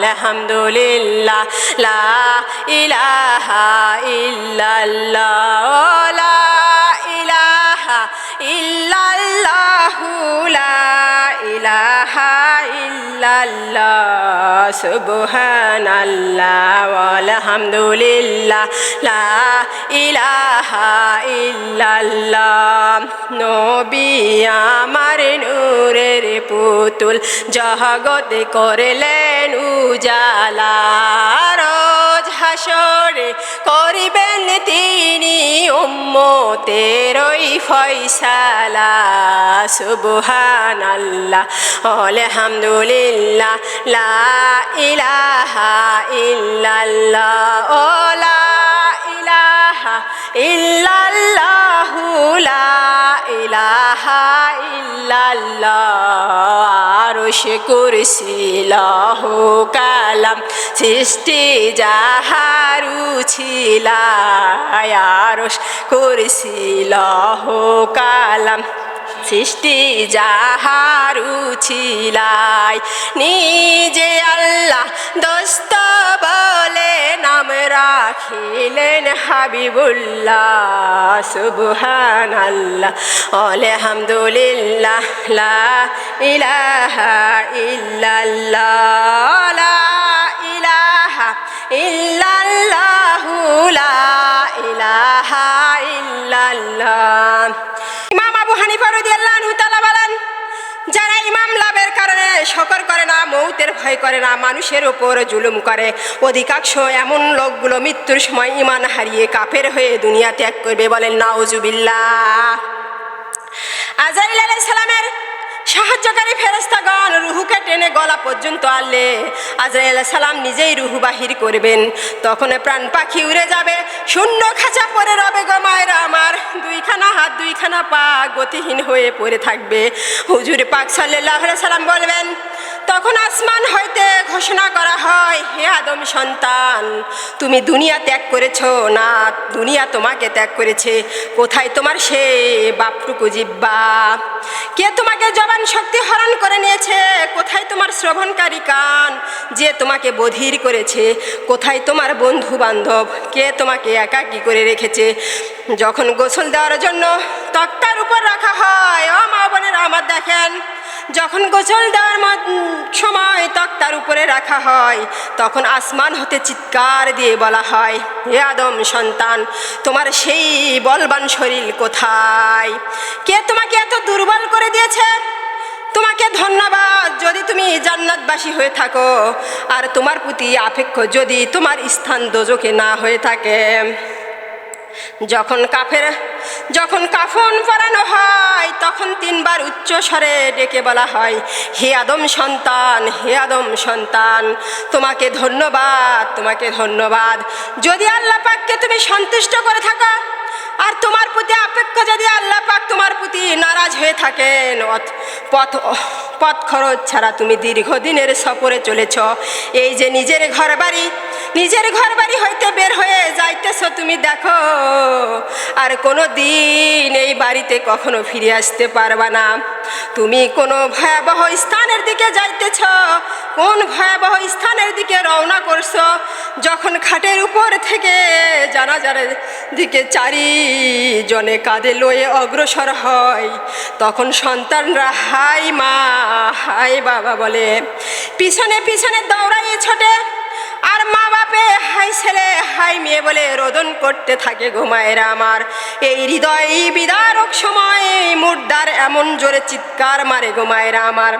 আলহামদুলিল্লাহ, লা ইলাহা ইল্লাল্লাহ লা ইলাহা ইল্লাল্লাহু, লা ইলাহা ইল্লাল্লাহ, সুবহানাল্লাহ আলহামদুলিল্লাহ, লা ইলাহা ইল্লাল্লাহ, নবী আমার নূর। পুতুল জগৎ করলেন উজালা। রোজ হাসরে করিবেন তিনি উম্মতের ওই ফয়সালা। সুবহান আল্লাহ আলহামদুলিল্লাহ, লা ইলাহা ইল্লাল্লাহ, ও লা ইলাহা ইল্লাল্লাহ লা ইলাহা ইল্লাল্লাহ, আরশ কুরসি, লহ কালাম, সৃষ্টি যাহারু ছিলা আরশ কুরসি, লহ কালাম, সৃষ্টি যাহারু ছিলাই নিজে রাখিলেন হাবিবুল্লাহ সুবহান আল্লাহ আলহামদুলিল্লাহ লা ইলাহা ইল্লাল্লাহ লা ইলাহা ইল্লাল্লাহ লা ইলাহা ইল্লাল্লাহ। মৌতের ভয় করে না, মানুষের ওপর জুলুম করে। অধিকাংশ এমন লোকগুলো মৃত্যুর সময় ইমান হারিয়ে কাফের হয়ে দুনিয়া ত্যাগ করবে বলেন, নাউজুবিল্লাহ। আজাইল আলাইহিস সালামের সাহায্যকারী ফেরেস্তাগণ রুহুকে টেনে গলা পর্যন্ত আনলে আজরাইল সালাম নিজেই রুহু বাহির করবেন। তখন প্রাণ পাখি উড়ে যাবে, শূন্য খাঁচা পরে রবে গো মায়েরা আমার, দুইখানা হাত, দুইখানা পা গতিহীন হয়ে পড়ে থাকবে। হুজুর পাক সাল্লাহ সাল্লাম বলবেন তখন আসমান হইতে ঘোষণা করা হয়, হে আদম সন্তান, তুমি দুনিয়া ত্যাগ করেছ, না, দুনিয়া তোমাকে ত্যাগ করেছে। কোথায় তোমার সে বাপটুকু জিব্বা? কে তোমাকে জবান শক্তি হরণ করে নিয়েছে? কোথায় তোমার শ্রবণকারী কান যে তোমাকে বধির করেছে? কোথায় তোমার বন্ধু বান্ধব কে তোমাকে একাকী করে রেখেছে? যখন গোসল দেওয়ার জন্য তক্তার উপর রাখা হয়, ও মা বোনের, আমার দেখেন যখন গোসল দেওয়ার সময় তক্তার উপরে রাখা হয়, তখন আসমান হতে চিৎকার দিয়ে বলা হয়, হে আদম সন্তান, তোমার সেই বলবান শরীর কোথায়? কে তোমাকে এত দুর্বল করে দিয়েছে? তোমাকে ধন্যবাদ যদি তুমি জান্নাতবাসী হয়ে থাকো, আর তোমার প্রতি আপেক্ষ যদি তোমার স্থান দোজকে না হয়ে থাকে। যখন কাফের, যখন কাফন পরানো হয়, তখন তিনবার উচ্চ স্বরে ডেকে বলা হয়, হে আদম সন্তান, হে আদম সন্তান, তোমাকে ধন্যবাদ তোমাকে ধন্যবাদ। যদি আল্লাহ পাককে তুমি সন্তুষ্ট করে থাকো, আর তোমার প্রতি আপেক্ষ যদি আল্লাহ পাক তোমার প্রতি নারাজ হয়ে থাকেন পথ পথ খরচ ছাড়া তুমি দীর্ঘদিনের সফরে চলেছ। এই যে নিজের ঘর বাড়ি নিজের ঘর বাড়ি হইতে বের হয়ে যাইতেছ তুমি দেখো। আর কোনো দিন এই বাড়িতে কখনো ফিরে আসতে পারবা না। তুমি কোনো ভয়াবহ স্থানের দিকে যাইতেছ কোন ভয়াবহ স্থানের দিকে রওনা করছ? যখন খাটের উপর থেকে জানাজার দিকে চারি জনে কাঁধে লয়ে অগ্রসর হয়, তখন সন্তানরা, হাই মা, হাই বাবা, বলে, পিছনে পিছনে দৌড়াইয়ে ছোটে আর মা বাপে, হাই ছেলে, হাই মেয়ে, বলে, রোদন করতে থাকে ঘুমায়েরা আমার। এই হৃদয় বিদারক সময় মুর্দার এমন জোরে চিৎকার মারে গো মায়েরা আমার।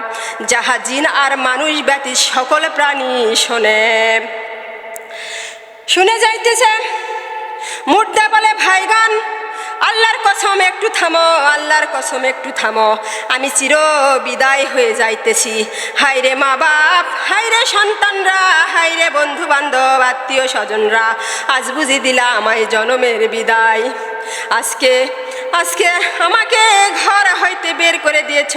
যাহা জিন আর মানুষ ব্যতীত সকল প্রাণী শোনে। শুনে যাইতেছে, মুর্দা বলে ভাইগান আল্লাহর কসম একটু একটু থামো, আল্লাহর কসম একটু থামো। আমি চির বিদায় হয়ে যাইতেছি। হাইরে মা বাপ হাইরে সন্তানরা হাইরে বন্ধু বান্ধব, আত্মীয় স্বজনরা, আজ বুঝি দিলা আমায় জনমের বিদায়। আজকে আজকে আমাকে ঘর হইতে বের করে দিয়েছ।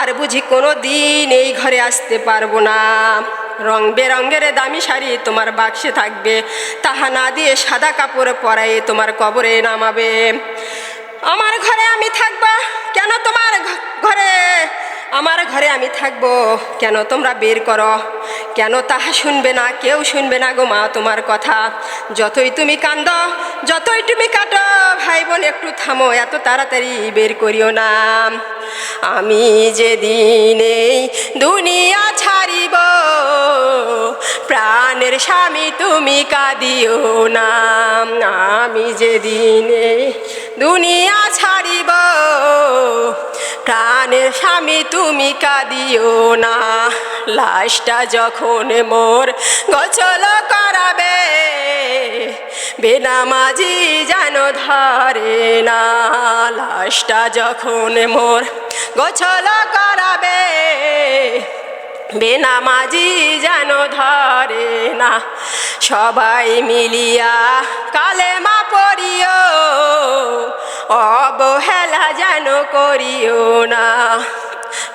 আর বুঝি কোনো দিন এই ঘরে আসতে পারব না। রং বেরঙ্গের দামি শাড়ি তোমার বাক্সে থাকবে। তাহা না দিয়ে সাদা কাপড় পরায়ে তোমার কবরে নামাবে। আমার ঘরে আমি থাকবা কেন তোমার ঘরে? আমার ঘরে আমি থাকব। কেন তোমরা বের করো? কেন তাহা শুনবে না? কেউ শুনবে না গো মা তোমার কথা। যতই তুমি কান্দ, যতই তুমি কাটো, ভাই বোন, একটু থামো, এত তাড়াতাড়ি বের করিও না। আমি যেদিন এই দুনিয়া ছাড়িব, প্রাণের স্বামী তুমি কাঁদিও না। আমি যেদিন এই দুনিয়া ছাড়িব প্রাণের স্বামী তুমি কাঁদিও না। লাশটা যখন মোর গছল করাবে, বেনামাজি যেন ধরে না। লাশটা যখন মোর গোছল করাবে, বেনামাজি যেন ধরে না। সবাই মিলিয়া কালেমা পড়িও অবহেলা যেন করিও না।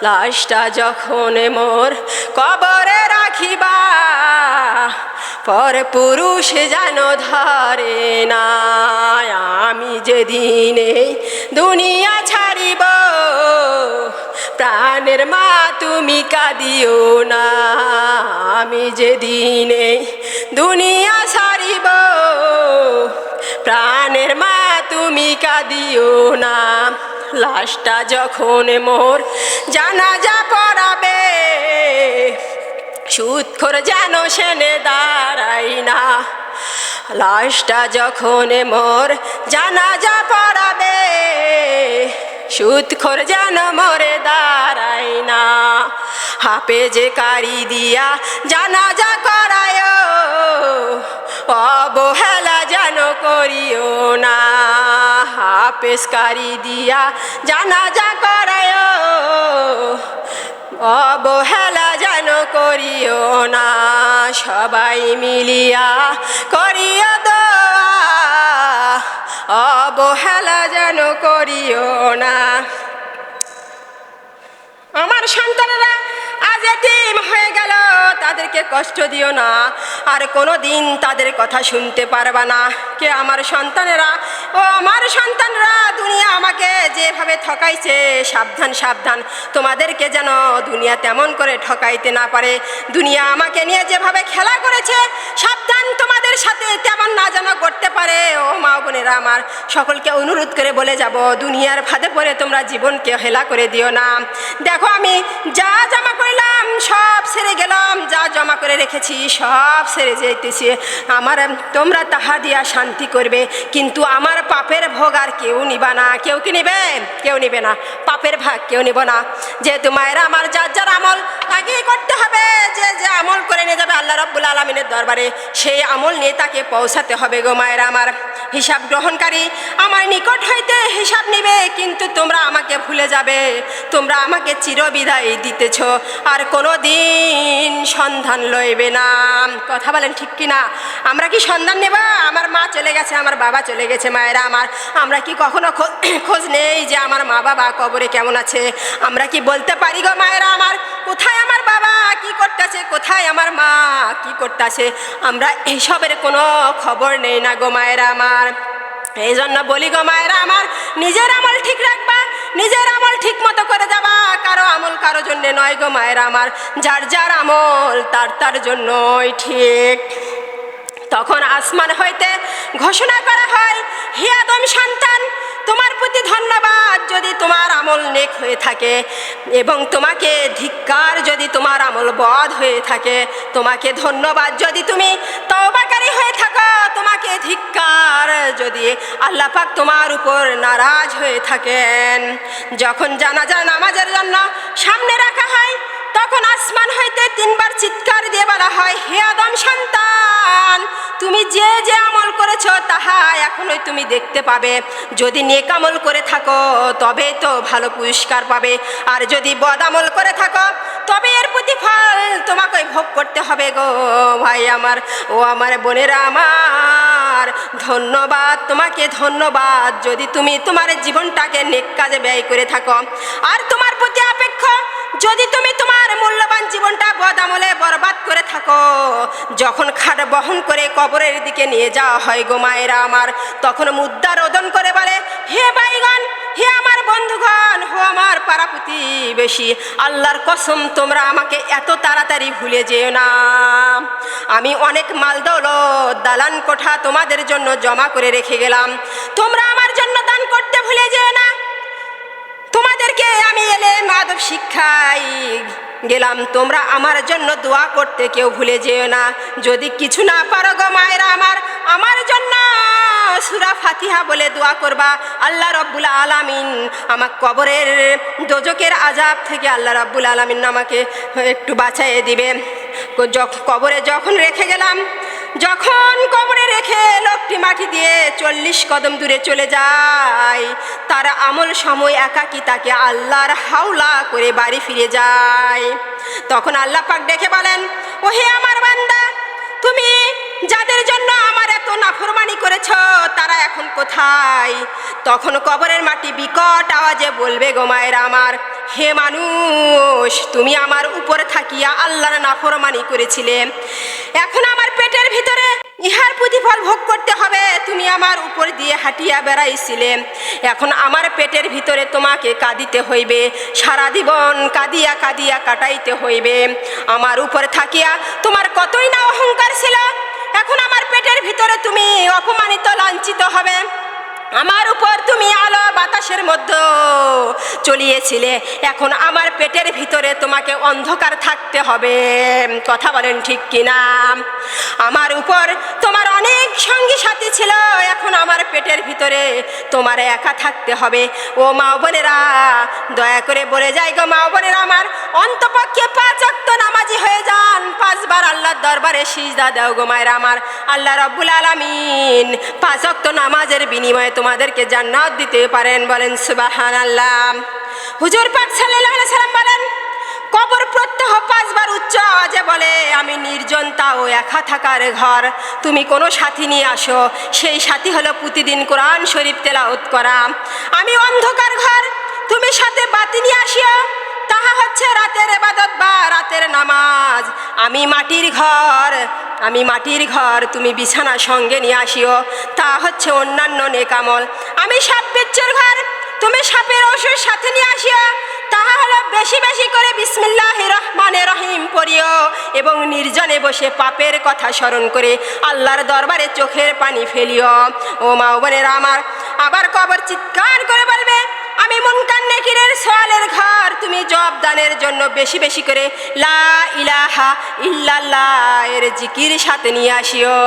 লাশটা যখন মোর কবরে রাখিবা, পর পুরুষ যেন ধরে না। আমি যেদিন দুনিয়া ছাড়িব, প্রাণের মা তুমি কাঁদিও না। আমি যেদিন দুনিয়া ছাড়িব প্রাণের মা, তুমি কাঁদিও না। লাশটা যখন মোর জানাজা পড়াবে, সুৎখর যেন সেনে দাঁড়াই না। লাশটা যখন মোর জানাজা পড়াবে, সুৎখর যেন মরে দাঁড়াই না। হাপে যে কারি দিয়া জানাজা করায় অবহেলা যেন করিও না হাফেসকারি দিয়া জানাজা করায়। অবহেলা যেন করিও না, সবাই মিলিয়া করিও দোয়া। অবহেলা যেন করিও না। আমার সন্তানেরা, আজ এতিম হয়ে গেল, তাদেরকে কষ্ট দিও না। আর কোনো দিন তাদের কথা শুনতে পারবা না। কে আমার সন্তানেরা? ও আমার সন্তানরা, দুনিয়া আমাকে যেভাবে ঠকাইছে, সাবধান সাবধান। তোমাদেরকে যেন দুনিয়া তেমন করে ঠকাইতে না পারে। দুনিয়া আমাকে নিয়ে যেভাবে খেলা করেছে, সাবধান তোমাদের সাথে তেমন না যেন করতে পারে। ও মা বোনেরা আমার, সকলকে অনুরোধ করে বলে যাব, দুনিয়ার ফাঁদে পড়ে তোমরা জীবনকে হেলা করে দিও না। দেখো আমি যা জমা করলাম, সব সেরে গেলাম, যা জমা করে রেখেছি, সব সেরে যেতেছি আমার, তোমরা তাহা দিয়া শান্তি করবে, কিন্তু আমার পাপের ভোগ আর কেউ নিবা না। কেউ কি নিবে? কেউ নিবে না। পাপের ভাগ কেউ নিব না। যেহেতু মায়েরা আমার যার যার আমল, তাকেই করতে যে যে আমল করে নিয়ে যাবে আল্লাহ রব্বুল আলমিনের দরবারে, সেই আমল নিয়ে তাকে পৌঁছাতে হবে গো মায়েরা আমার। হিসাব গ্রহণকারী, আমার নিকট হইতে হিসাব নিবে, কিন্তু তোমরা আমাকে ভুলে যাবে। তোমরা আমাকে চিরবিদায় দিতেছ, আর কোনো দিন সন্ধান লইবে না। কথা বলেন ঠিক কি না আমরা কি সন্ধান নেবা? আমার মা চলে গেছে, আমার বাবা চলে গেছে, মায়েরা আমার। আমরা কি কখনো খোঁজ নেই যে আমার মা বাবা কবরে কেমন আছে? আমরা কি বলতে পারি গো মায়েরা আমার? কোথায় আমার বাবা? কি করতেছে? কোথায় আমার মা? কি করতেছে? আমরা এইসবের কোনো খবর নেই না গো মায়েরা আমার। এই জন্য বলি গো মায়েরা আমার, নিজের আমল ঠিক রাখবা, নিজের আমল ঠিক মতো করে যাবা। কারও আমল কারও জন্যে নয় গো মায়েরা আমার। যার যার আমল, তার তার জন্যই ঠিক। তখন আসমান হইতে ঘোষণা করা হয়, হে আদম সন্তান তোমার প্রতি ধন্যবাদ যদি তোমার আমল নেক হয়ে থাকে এবং তোমাকে ধিক্কার যদি তোমার আমল বধ হয়ে থাকে, তোমাকে ধন্যবাদ যদি তুমি তওবাকারী হয়ে থাকো, তোমাকে ধিক্কার যদি আল্লাহ পাক তোমার উপর নারাজ হয়ে থাকেন। যখন জানাজা, নামাজের জন্য সামনে রাখা হয় তখন আসমান হইতে তিনবার চিৎকার দিয়ে বলা হয়, হে আদম সন্তান, তুমি যে যে আমল করেছ, তাহা এখনই তুমি দেখতে পাবে। যদি নেক আমল করে থাকো, তবে তো ভালো পুরস্কার পাবে। আর যদি বদ আমল করে থাকো, তবে এর প্রতিফল তোমাকে ভোগ করতে হবে গো। ভাই আমার, ও আমার বোনেরা আমার, ধন্যবাদ, তোমাকে ধন্যবাদ। যদি তুমি তোমার জীবনটাকে নেক কাজে ব্যয় করে থাকো, আর তোমার মূল্যবান জীবনটা বদামলে বরবাদ করে থাকো। যখন খাট বহন করে কবরের দিকে নিয়ে যাওয়া হয় গো মায়েরা আমার, তখন মুদ্রা রোদন করে বলে, হে বাইগন হে আমার বন্ধুগণ হো আমার পারাপুতি বেশি আল্লাহর কসম তোমরা আমাকে এত তাড়াতাড়ি ভুলে যেও না। আমি অনেক মাল দৌলত দালান কোঠা তোমাদের জন্য জমা করে রেখে গেলাম। তোমরা আমার জন্য দান করতে ভুলে যেও না। তোমাদেরকে আমি এলে মাদব শিক্ষাই গেলাম। তোমরা আমার জন্য দোয়া করতে কেউ ভুলে যেও না। যদি কিছু না পারো গো মায়েরা আমার আমার জন্য। সুরা ফাতিহা বলে দোয়া করবা। আল্লাহ রব্বুল আলামিন আমার কবরের দোজকের আজাব থেকে আল্লাহ রব্বুল আলামিন আমাকে একটু বাঁচাইয়ে দিবে। কবরে যখন রেখে গেলাম যখন কবরে রেখে লোকটি মাটি দিয়ে চল্লিশ কদম দূরে চলে যায়, তার আমল সময় একাকি তাকে আল্লাহর হাওলা করে বাড়ি ফিরে যায়। তখন আল্লাহ পাক ডেকে বলেন ও হে আমার বান্দা, তুমি যাদের জন্য আমার এত নাফরমানি করেছ, তারা এখন কোথায়? তখন কবরের মাটি বিকট আওয়াজে বলবে, গো মায়ের আমার হে মানুষ, তুমি আমার উপরে থাকিয়া আল্লাহর নাফরমানি করেছিলে। এখন আমার পেটের ভিতরে ইহার প্রতিফল ভোগ করতে হবে। তুমি আমার উপর দিয়ে হাঁটিয়া বেড়াইছিলে। এখন আমার পেটের ভিতরে তোমাকে কাঁদিতে হইবে। সারা জীবন কাঁদিয়া কাঁদিয়া কাটাইতে হইবে। আমার উপর থাকিয়া তোমার কতই না অহংকার ছিল, এখন আমার পেটের ভিতরে তুমি অপমানিত, লাঞ্ছিত হবে। আমার উপর তুমি আলো বাতাসের মধ্যে চলিয়েছিলে। এখন আমার পেটের ভিতরে তোমাকে অন্ধকার থাকতে হবে। কথা বলেন ঠিক কিনা? আমার উপর তোমার অনেক সঙ্গী সাথী ছিল, এখন আমার পেটের ভিতরে তোমার একা থাকতে হবে। ও মা বোনেরা, দয়া করে বলে যাই গো মা বোনেরা আমার। অন্তপক্ষে পাঁচ অক্ত নামাজি হয়ে যান। পাঁচবার আল্লাহর দরবারে সিজদা দাও গো মায়ের আমার। আল্লাহ রব্বুল আলামিন পাঁচ অক্ত নামাজের বিনিময়ে তোমাদেরকে জান্নাত দিতে পারেন। বলেন সুবাহান আল্লাহ হুজুর পাক আলাইহি সাল্লাম বলেন, কবর প্রত্যহ পাঁচবার উচ্চ। বলে, আমি নির্জনতা ও একা থাকার ঘর। তুমি কোনো সাথী নিয়ে আসো। সেই সাথী হলো প্রতিদিন কোরআন শরীফ তেলাওত করা। আমি অন্ধকার ঘর। তুমি সাথে বাতি নিয়ে আসিও। তাহা হচ্ছে রাতের এবাদত বা রাতের নামাজ। আমি মাটির ঘর। আমি মাটির ঘর। তুমি বিছানা সঙ্গে নিয়ে আসিও। তা হচ্ছে অন্যান্য নেকামল আমি সাপ বিচ্ছুর ঘর। তুমি সাপের ওষুধ সাথে নিয়ে আসিও। তাহা হলো বেশি বেশি করে বিসমিল্লাহ রহমানে রহিম পড়িও এবং নির্জনে বসে পাপের কথা স্মরণ করে আল্লাহর দরবারে চোখের পানি ফেলিও। ও মা বোনেরা আমার, আবার কবর চিৎকার করে বলবে, আমি মুনকান নেকিরের সোয়ালের ঘর, তুমি জব দানের জন্য বেশি বেশি করে লা ইলাহা ইল্লাল্লাহ এর জিকির সাথে নিয়ে আসিও।